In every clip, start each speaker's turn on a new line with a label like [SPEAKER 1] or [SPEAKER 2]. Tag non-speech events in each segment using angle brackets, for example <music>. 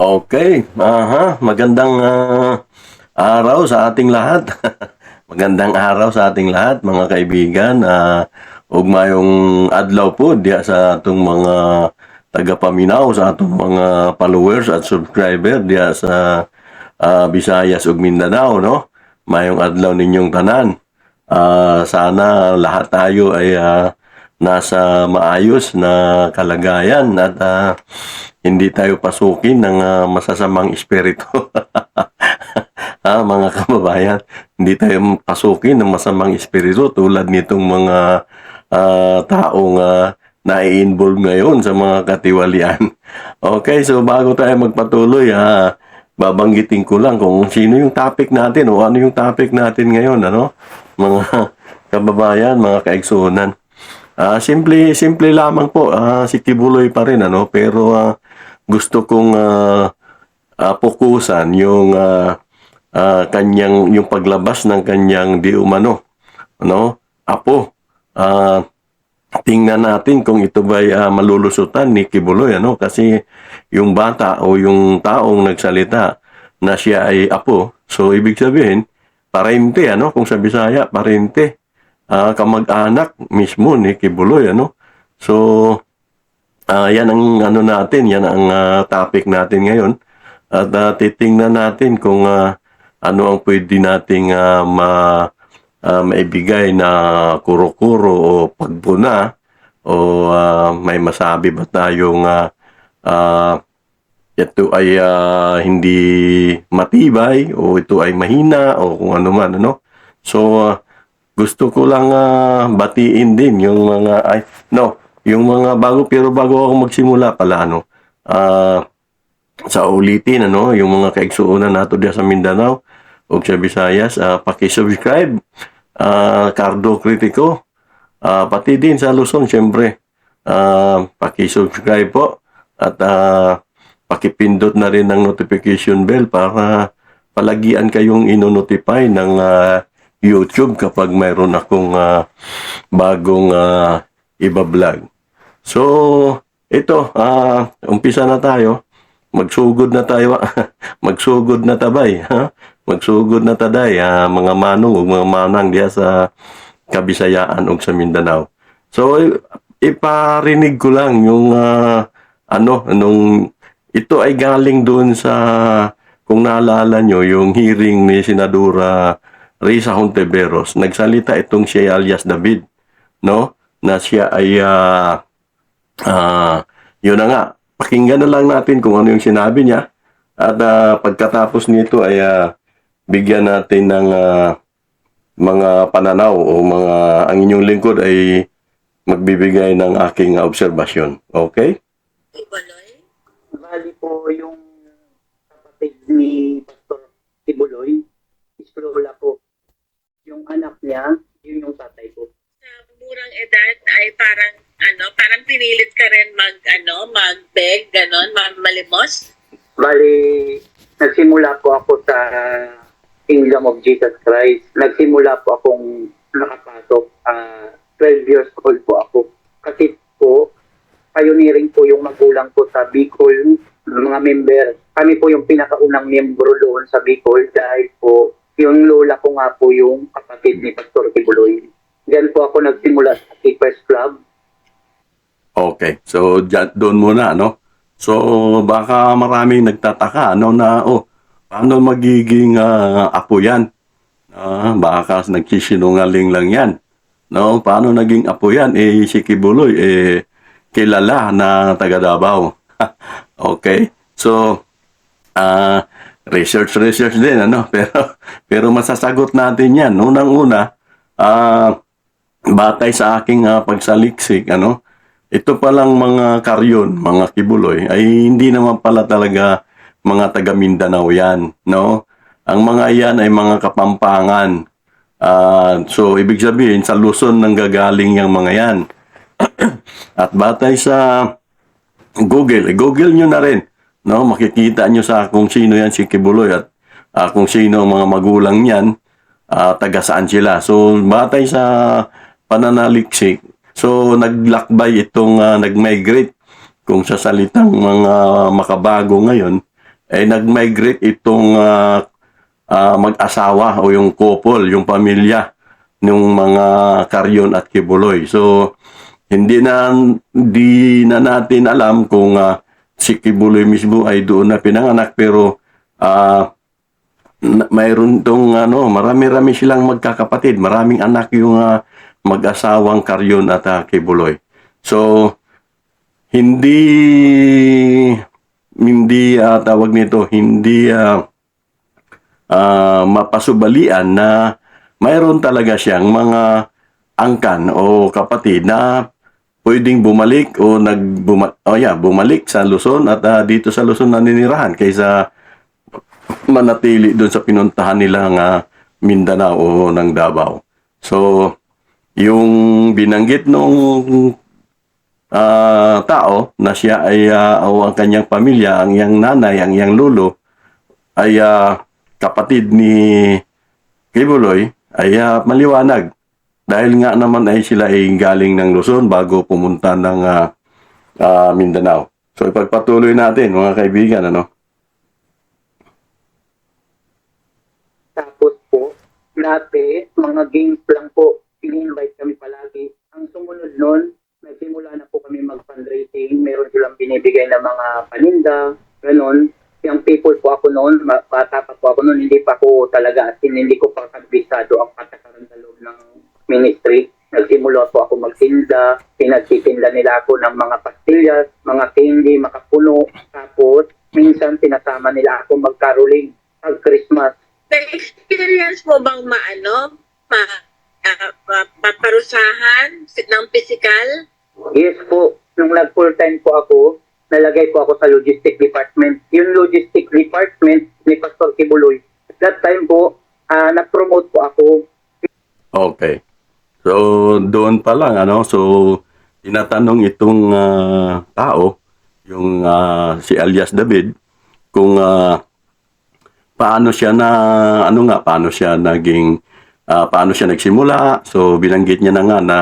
[SPEAKER 1] Okay, aha, magandang ah, araw sa ating lahat. <laughs> magandang araw sa ating lahat, mga kaibigan. Uh, ugmayong adlaw po diya sa atong mga tagapaminaw, sa atong mga followers at subscriber diya sa ah, Visayas ug Mindanao, no? Mayong adlaw ninyong tanan. Ah, sana lahat tayo ay ah, nasa maayos na kalagayan at ah, hindi tayo pasukin ng ah, masasamang espiritu. <laughs> ah, mga kababayan, hindi tayo pasukin ng masamang espiritu tulad nitong mga ah, taong ah, nai-involve ngayon sa mga katiwalian. <laughs> Okay, so bago tayo magpatuloy, ah, babanggitin ko lang kung sino yung topic natin o ano yung topic natin ngayon, ano? Mga kababayan, mga kaigsunan. Ah, simple simple lamang po ah, si Kibuloy pa rin ano pero ah, gusto kong ah, ah, pukusan yung ah, ah, kanyang yung paglabas ng kanyang di umano ano? Apo ah, tingnan natin kung ito ba malulusutan ni Kibuloy ano? Kasi yung bata o yung taong nagsalita na siya ay apo so ibig sabihin parente ano? Kung sa Bisaya parente ah, kamag-anak mismo ni Kibuloy ano? So ah, yan ang ano natin yan ang ah, topic natin ngayon. At ah, titingnan natin kung ah, ano ang pwede nating ah, ma ah, maibigay na kuro-kuro o pagbuna o ah, may masabi ba tayong ah, ah, ito ay ah, hindi matibay o ito ay mahina o kung ano man ano? So ah, gusto ko lang ah, batiin din yung mga ay no yung mga bago pero bago ako magsimula pala ano ah sa ulitin ano yung mga kaigsuonan nato diya sa Mindanao ug sa Visayas ah, paki-subscribe ah Cardo Critico ah, pati din sa Luzon syempre ah paki-subscribe po at ah, pakipindot na rin ng notification bell para palagian kayong ino-notify ng ah, YouTube kapag mayroon akong ah, bagong uh, iba-vlog. So, ito, ah, umpisa na tayo. Magsugod na tayo. <laughs> Magsugod na tabay. Ha? Magsugod na taday. ah, mga manong ug mga manang diya sa Kabisayaan ug sa Mindanao. So, iparinig ko lang yung ah, ano, nung ito ay galing doon sa kung naalala nyo, yung hearing ni Senadora Risa Honteveros, nagsalita itong siya alias David, no? Na siya ay, ah, ah, yun na nga, pakinggan na lang natin kung ano yung sinabi niya. At ah, pagkatapos nito ay ah, bigyan natin ng ah, mga pananaw o mga, ang inyong lingkod ay magbibigay ng aking obserbasyon. Okay?
[SPEAKER 2] Ibaloy?
[SPEAKER 3] Bali po yung kapatid ni Pastor Tibuloy, is Lola po. Yung anak niya, yun yung tatay ko.
[SPEAKER 2] Sa murang edad ay parang ano, parang pinilit ka rin mag ano, mag-beg, ganon, ma- malimos.
[SPEAKER 3] Bali, nagsimula po ako sa Kingdom of Jesus Christ. Nagsimula po akong nakapasok. ah 12 years old po ako. Kasi po, pioneering po yung magulang ko sa Bicol, mga member. Kami po yung pinakaunang miyembro doon sa Bicol dahil po yung lola ko nga po yung kapatid ni Pastor Kibuloy. Diyan po ako nagsimula sa Keepers Club.
[SPEAKER 1] Okay. So, doon muna, no? So, baka maraming nagtataka, no, na, oh, paano magiging ah, apo yan? Ah, baka nagsisinungaling lang yan. No, paano naging apo yan? Eh, si Kibuloy, eh, kilala na taga Davao. <laughs> okay. So, ah, research, research din, ano? <laughs> Pero, pero masasagot natin yan. Unang-una, ah, batay sa aking ah, pagsaliksik, ano, ito palang mga karyon, mga kibuloy, ay hindi naman pala talaga mga taga Mindanao yan, no? Ang mga yan ay mga kapampangan. Ah, so, ibig sabihin, sa Luzon nang gagaling yung mga yan. <clears throat> At batay sa Google, eh, Google nyo na rin, no? Makikita nyo sa kung sino yan si Kibuloy at ah, kung sino ang mga magulang niyan, ah, taga saan sila. So, batay sa pananaliksik, so naglakbay itong ah, nag-migrate. Kung sa salitang mga makabago ngayon, ay nag-migrate itong ah, ah, mag-asawa o yung couple, yung pamilya ng mga Karyon at Kibuloy. So, hindi na hindi na natin alam kung ah, si Kibuloy mismo ay doon na pinanganak. Pero na- mayroon tong ano, marami-rami silang magkakapatid, maraming anak yung ah, mag-asawang Karyon at ah, Kibuloy. So hindi hindi ah, tawag nito, hindi ah, ah, mapasubalian na mayroon talaga siyang mga angkan o kapatid na pwedeng bumalik o nagbuma oh yeah, bumalik sa Luzon at ah, dito sa Luzon naninirahan kaysa manatili doon sa pinuntahan nilang ah, Mindanao o ng Davao. So, yung binanggit nung ah, tao na siya ay ah, o ang kanyang pamilya, ang iyang nanay, ang iyang lolo ay ah, kapatid ni Kibuloy ay ah, maliwanag dahil nga naman ay sila ay galing ng Luzon bago pumunta ng ah, ah, Mindanao. So ipagpatuloy natin mga kaibigan ano.
[SPEAKER 3] Tapos po, dati, mga games lang po, in-invite kami palagi. Ang sumunod nun, nagsimula na po kami mag-fundraising. Meron silang binibigay na mga paninda, ganun. Yung people po ako noon, bata pa po ako noon, hindi pa ako talaga, in, hindi ko pa kagbisado ang patakaran sa loob ng ministry. Nagsimula po ako magtinda, pinagtitinda nila ako ng mga pastillas, mga candy, makapuno. Tapos, minsan pinasama nila ako mag-caroling pag Christmas.
[SPEAKER 2] Na-experience mo bang maano, ma, pa- paparusahan ng physical?
[SPEAKER 3] Yes po, nung nag full time po ako, nalagay po ako sa logistic department. Yung logistic department ni Pastor Kibuloy, that time po, ah, nag-promote po ako.
[SPEAKER 1] Okay. So doon pa lang ano, so tinatanong itong ah, tao, yung ah, si alias David kung ah, paano siya na ano nga paano siya naging ah, paano siya nagsimula. So binanggit niya na nga na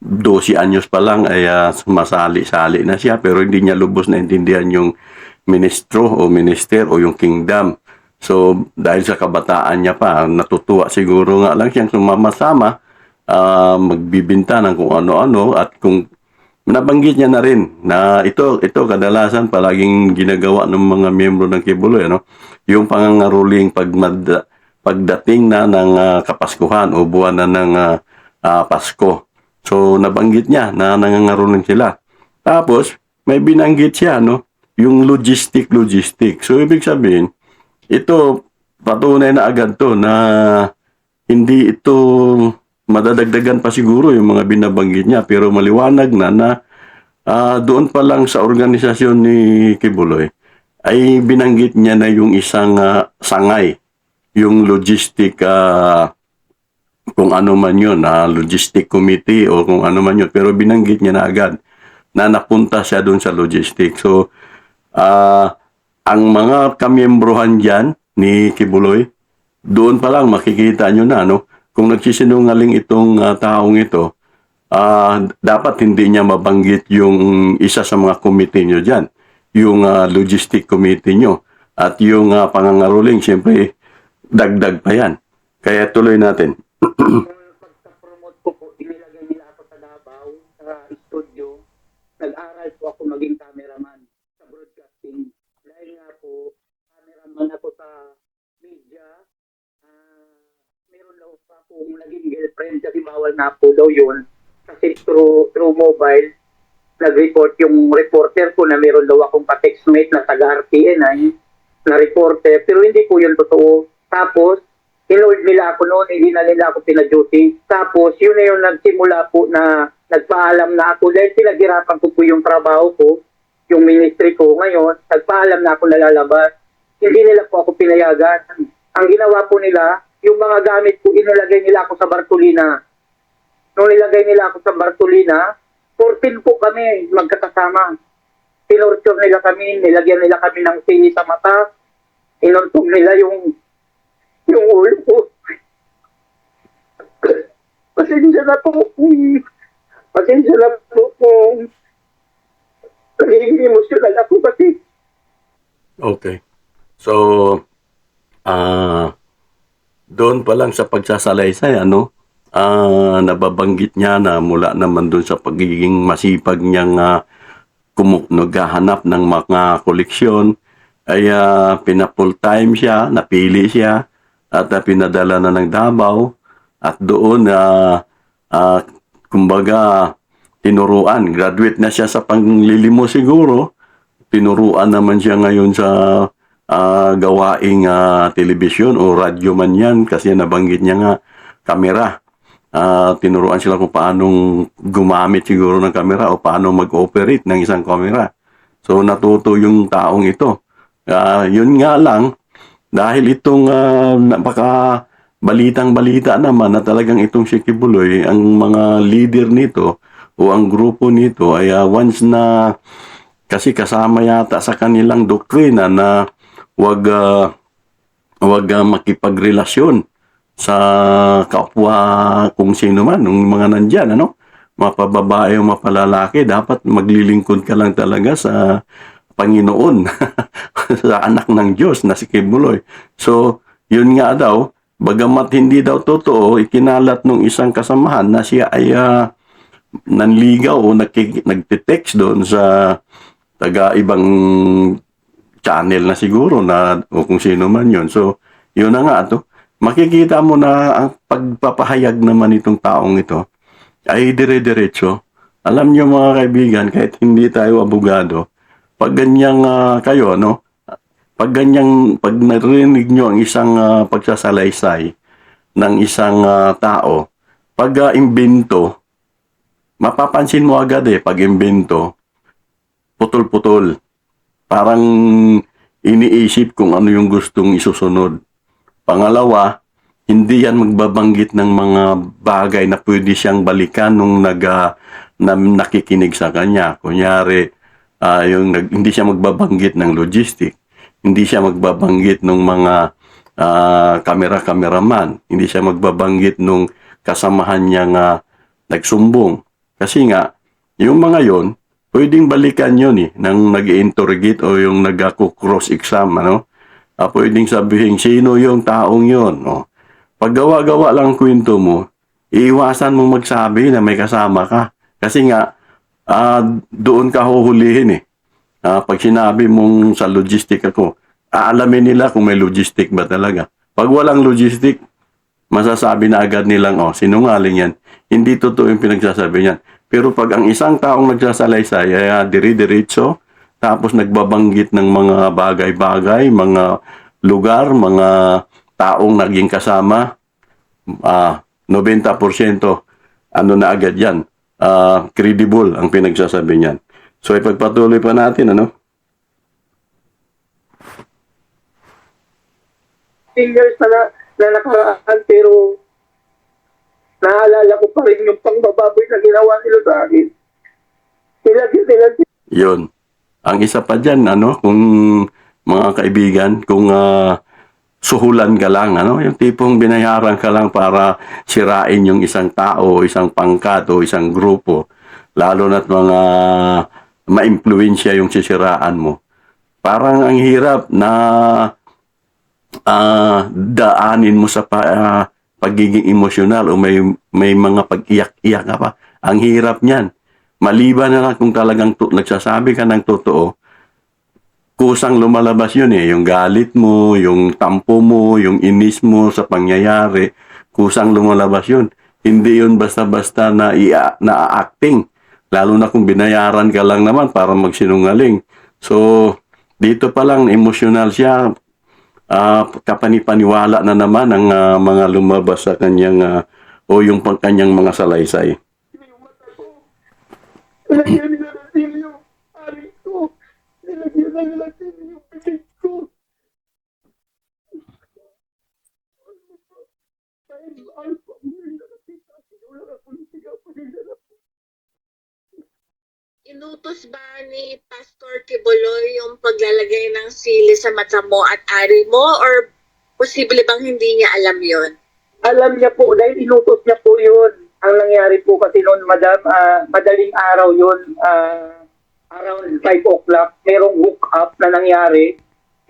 [SPEAKER 1] 12 anyos pa lang ay ah, masali-sali na siya pero hindi niya lubos na intindihan yung ministro o minister o yung kingdom. So dahil sa kabataan niya pa, natutuwa siguro nga lang siyang sumama-sama ah, magbibinta ng kung ano-ano at kung nabanggit niya na rin na ito ito kadalasan palaging ginagawa ng mga miyembro ng Kibuloy ano yung pangangaruling pag pagdating na ng ah, Kapaskuhan o buwan na ng ah, ah, Pasko. So nabanggit niya na nangangaruling sila. Tapos may binanggit siya no yung logistic logistic. So ibig sabihin ito patunay na agad to na hindi ito madadagdagan pa siguro yung mga binabanggit niya pero maliwanag na na ah, doon pa lang sa organisasyon ni Kibuloy ay binanggit niya na yung isang ah, sangay yung logistic ah, kung ano man yun, ah, logistic committee o kung ano man yun. Pero binanggit niya na agad na napunta siya doon sa logistic. So ah, ang mga kamiyembrohan dyan ni Kibuloy doon pa lang makikita nyo na no? Kung nagsisinungaling itong ah, taong ito ah, dapat hindi niya mabanggit yung isa sa mga committee nyo dyan. Yung ah, logistic committee nyo. At yung ah, pangangaruling siyempre dagdag pa yan kaya tuloy natin
[SPEAKER 3] pagka-promote ko po, inilagay nila ako sa Davao, sa studio. Nag-aral po ako maging cameraman sa broadcasting. Dahil nga po, cameraman ako sa media. Ah, meron daw pa akong naging girlfriend kasi bawal na po daw yun. Kasi through, through mobile, nag-report yung reporter ko na meron daw akong pa-textmate na taga-RTN ay na reporter. Pero hindi po yun totoo. Tapos, Hinold nila ako noon, hindi na nila ako pina-duty. Tapos, yun na yung nagsimula po na nagpaalam na ako. Dahil pinaghirapan ko po yung trabaho ko, yung ministry ko ngayon, nagpaalam na ako nalalabas. Hindi nila po ako pinayagan. Ang ginawa po nila, yung mga gamit ko, inilagay nila ako sa Bartolina. Nung nilagay nila ako sa Bartolina, 14 po kami magkakasama. Pinorture nila kami, nilagyan nila kami ng sili sa mata, inuntog nila yung yung ulo ko. Pasensya na po. Pasensya na po kung nagiging emosyonal ako kasi
[SPEAKER 1] okay So, ah, doon pa lang sa pagsasalaysay, ano, ah, nababanggit niya na mula naman doon sa pagiging masipag niyang uh, naghahanap ng mga koleksyon, ay uh, pina-full time siya, napili siya, at ah, pinadala na ng Davao, at doon, ah, ah, kumbaga, tinuruan. Graduate na siya sa panglilimo siguro. Tinuruan naman siya ngayon sa ah, gawaing ah, telebisyon o radyo man yan kasi nabanggit niya nga kamera. Ah, tinuruan sila kung paanong gumamit siguro ng kamera o paano mag-operate ng isang kamera. So natuto yung taong ito. Ah, yun nga lang, dahil itong ah, napaka balitang balita naman na talagang itong si Kibuloy, ang mga leader nito o ang grupo nito ay ah, once na kasi kasama yata sa kanilang doktrina na wag ah, wag ah, makipagrelasyon sa kapwa kung sino man, ng mga nandyan, ano? Mapababae o mapalalaki, dapat maglilingkod ka lang talaga sa Panginoon, <laughs> sa anak ng Diyos na si Kibuloy. So, yun nga daw, bagamat hindi daw totoo, ikinalat nung isang kasamahan na siya ay ah, nanligaw o nagtitext doon sa taga ibang channel na siguro na o kung sino man yun. So, yun na nga to. Makikita mo na ang pagpapahayag naman itong taong ito ay dire-diretso. Alam niyo mga kaibigan, kahit hindi tayo abogado, pag ganyang ah, kayo, no? Pag ganyang, pag narinig nyo ang isang ah, pagsasalaysay ng isang ah, tao, pag ah, imbento, mapapansin mo agad eh, pag imbento, putol-putol. Parang iniisip kung ano yung gustong isusunod. Pangalawa, hindi yan magbabanggit ng mga bagay na pwede siyang balikan nung nag, na nakikinig sa kanya. Kunyari, ah, yung nag, hindi siya magbabanggit ng logistic. Hindi siya magbabanggit ng mga ah, kamera-kameraman. Hindi siya magbabanggit nung kasamahan niya nga nagsumbong. Kasi nga, yung mga yon pwedeng balikan yun eh, nang nag interrogate o yung nag-cross-exam, ano? Ah, pwedeng sabihin, sino yung taong yon no? Pag gawa-gawa lang ang kwento mo, iiwasan mo magsabi na may kasama ka. Kasi nga, ah, doon ka huhulihin eh. Ah, pag sinabi mong sa logistic ako, aalamin nila kung may logistic ba talaga. Pag walang logistic, masasabi na agad nilang, oh, sinungaling yan. Hindi totoo yung pinagsasabi niyan. Pero pag ang isang taong nagsasalaysay ay ah, diri-diretso, tapos nagbabanggit ng mga bagay-bagay, mga lugar, mga taong naging kasama, ah 90% ano na agad yan, ah, credible ang pinagsasabi niyan. So ipagpatuloy pa natin, ano?
[SPEAKER 3] years na, na, na nakaraan pero naalala ko pa rin yung pangbababoy na ginawa nila sa akin. Sila, sila,
[SPEAKER 1] Yun. Ang isa pa dyan, ano, kung mga kaibigan, kung ah, suhulan ka lang, ano, yung tipong binayaran ka lang para sirain yung isang tao, isang pangkat o isang grupo, lalo na't mga ma-impluensya yung sisiraan mo. Parang ang hirap na ah, daanin mo sa pa, ah, pagiging emosyonal o may may mga pag-iyak-iyak ka pa. Ang hirap niyan. Maliban na lang kung talagang to, nagsasabi ka ng totoo, kusang lumalabas yun eh. Yung galit mo, yung tampo mo, yung inis mo sa pangyayari, kusang lumalabas yun. Hindi yun basta-basta na, ia, na acting. Lalo na kung binayaran ka lang naman para magsinungaling. So, dito pa lang emosyonal siya, ah kapanipaniwala na naman ang ah, mga lumabas sa kanyang ah, o yung kanyang mga salaysay.
[SPEAKER 3] mata ko. Nilagyan nila ng sili yung ari ko. Nilagyan nila sili yung bibig ko. Dahil mahal ko ang. Wala na politika pag
[SPEAKER 2] Inutos ba ni Pastor Kibuloy yung paglalagay ng sili sa mata mo at ari mo or posible bang hindi niya alam yon?
[SPEAKER 3] Alam niya po, dahil inutos niya po yun. Ang nangyari po kasi noon, madam, ah, madaling araw yun, ah, around 5 o'clock, merong hook up na nangyari.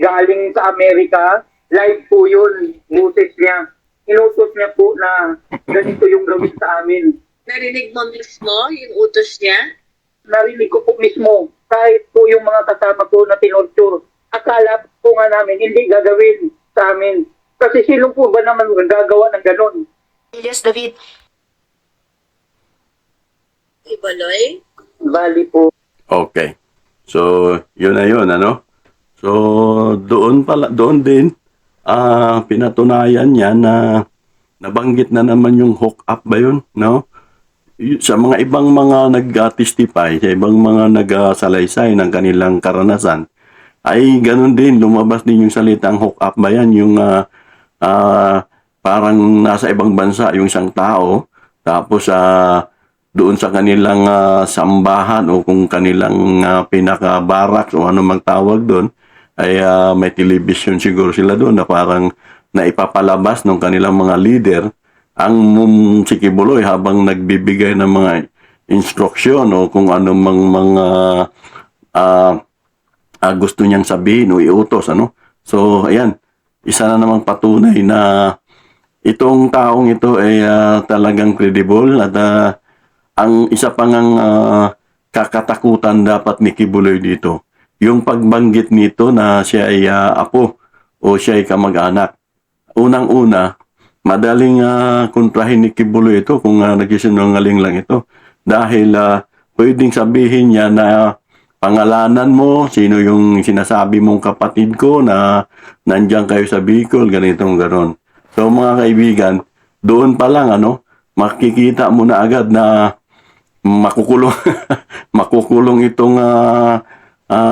[SPEAKER 3] galing sa Amerika. Live po yun, boses niya. Inutos niya po na ganito yung gawin sa amin.
[SPEAKER 2] Narinig mo mismo yung utos niya?
[SPEAKER 3] Narinig ko po mismo, kahit po yung mga kasama ko na tinorture, akala po nga namin hindi gagawin sa amin. Kasi sino po ba naman gagawa ng ganon?
[SPEAKER 4] Elias David,
[SPEAKER 2] Ibaloy?
[SPEAKER 3] Bali po,
[SPEAKER 1] Okay. So, yun na yun, ano? So, doon pala, doon din, ah pinatunayan niya na nabanggit na naman yung hook up ba yun, no? Sa mga ibang mga nag-testify, sa ibang mga nag-salaysay ng kanilang karanasan, ay ganun din, lumabas din yung salitang hook up ba yan, yung ah, ah, parang nasa ibang bansa, yung isang tao, tapos sa doon sa kanilang ah, sambahan o kung kanilang uh, pinaka-barracks o ano mang tawag doon, ay ah, may television siguro sila doon na parang naipapalabas ng kanilang mga leader ang mum si Kibuloy habang nagbibigay ng mga instruksyon o kung ano mang mga ah, ah, gusto niyang sabihin o iutos ano? So ayan isa na namang patunay na itong taong ito ay ah, talagang credible at ah, ang isa pang ang ah, kakatakutan dapat ni Kibuloy dito yung pagbanggit nito na siya ay ah, apo o siya ay kamag-anak unang-una madaling uh, kontrahin ni Kibuloy ito kung uh, nagsisinungaling lang ito. Dahil ah, pwedeng sabihin niya na pangalanan mo, sino yung sinasabi mong kapatid ko na nandiyan kayo sa Bicol, ganitong ganon. So mga kaibigan, doon pa lang ano, makikita mo na agad na makukulong <laughs> makukulong itong uh,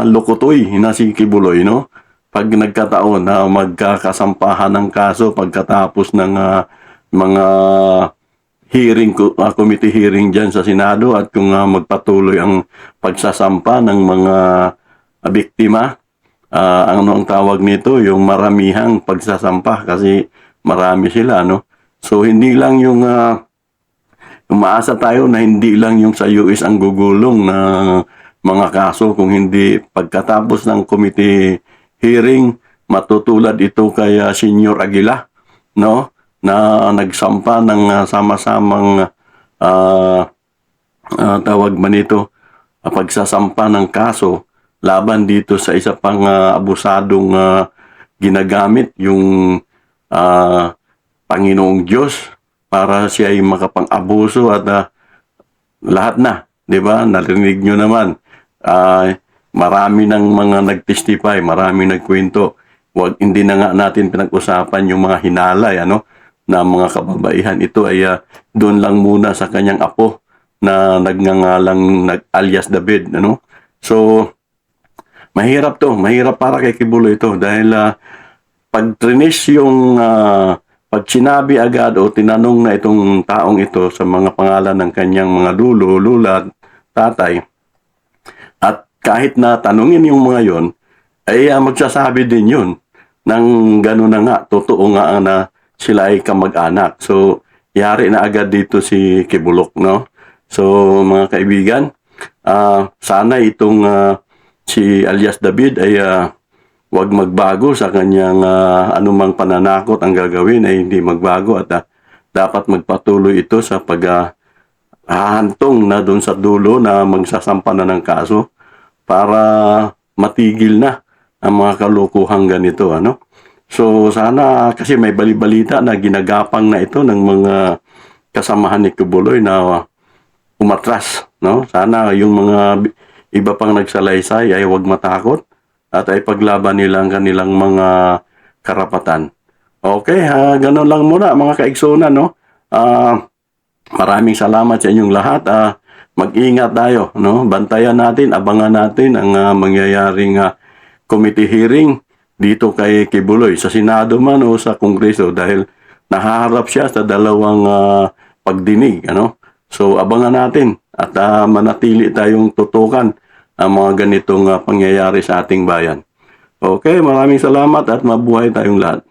[SPEAKER 1] lukutoy na si Kibuloy, no? pag nagkataon na magkakasampahan ng kaso pagkatapos ng ah, mga hearing, ah, committee hearing dyan sa Senado at kung ah, magpatuloy ang pagsasampa ng mga ah, biktima, ah, ano ang tawag nito, yung maramihang pagsasampa kasi marami sila, no? So, hindi lang yung ah, umaasa tayo na hindi lang yung sa US ang gugulong na mga kaso kung hindi pagkatapos ng committee hearing matutulad ito kay ah, Senior Aguila no? Na nagsampa ng ah, sama-samang ah, ah, tawag man ito ah, pagsasampa ng kaso laban dito sa isa pang ah, abusadong ah, ginagamit yung ah, Panginoong Diyos para siya ay makapang-abuso at ah, lahat na, 'di ba? Narinig nyo naman. Ah, marami ng mga nag-testify, marami nagkwento. Wag hindi na nga natin pinag-usapan yung mga hinalay ano na mga kababaihan. Ito ay ah, doon lang muna sa kanyang apo na nagngangalang nag alias David ano. So mahirap to, mahirap para kay Kibulo ito dahil ah, pag trinis yung ah, pag sinabi agad o tinanong na itong taong ito sa mga pangalan ng kanyang mga lulo, lula, tatay, at kahit na tanungin yung mga yon, ay ah, magsasabi din yun ng gano'n na nga, totoo nga na sila ay kamag-anak. So, yari na agad dito si Kibulok, no? So, mga kaibigan, ah, sana itong ah, si alias David ay ah, wag magbago sa kanyang ah, anumang pananakot. Ang gagawin ay hindi magbago at ah, dapat magpatuloy ito sa pag hahantong na doon sa dulo na magsasampa na ng kaso para matigil na ang mga kalukuhang ganito ano? So sana kasi may balibalita na ginagapang na ito ng mga kasamahan ni Kubuloy na ah, umatras no? Sana yung mga iba pang nagsalaysay ay wag matakot at ay paglaban nila ang kanilang mga karapatan okay ha ganun lang muna mga kaigsunan no ah Maraming salamat sa inyong lahat. Ah, mag-ingat tayo, no? Bantayan natin, abangan natin ang ah, mangyayaring ah, committee hearing dito kay Kibuloy sa Senado man o sa Kongreso dahil nahaharap siya sa dalawang ah, pagdinig, ano? So abangan natin at ah, manatili tayong tutukan ang mga ganitong ah, pangyayari sa ating bayan. Okay, maraming salamat at mabuhay tayong lahat.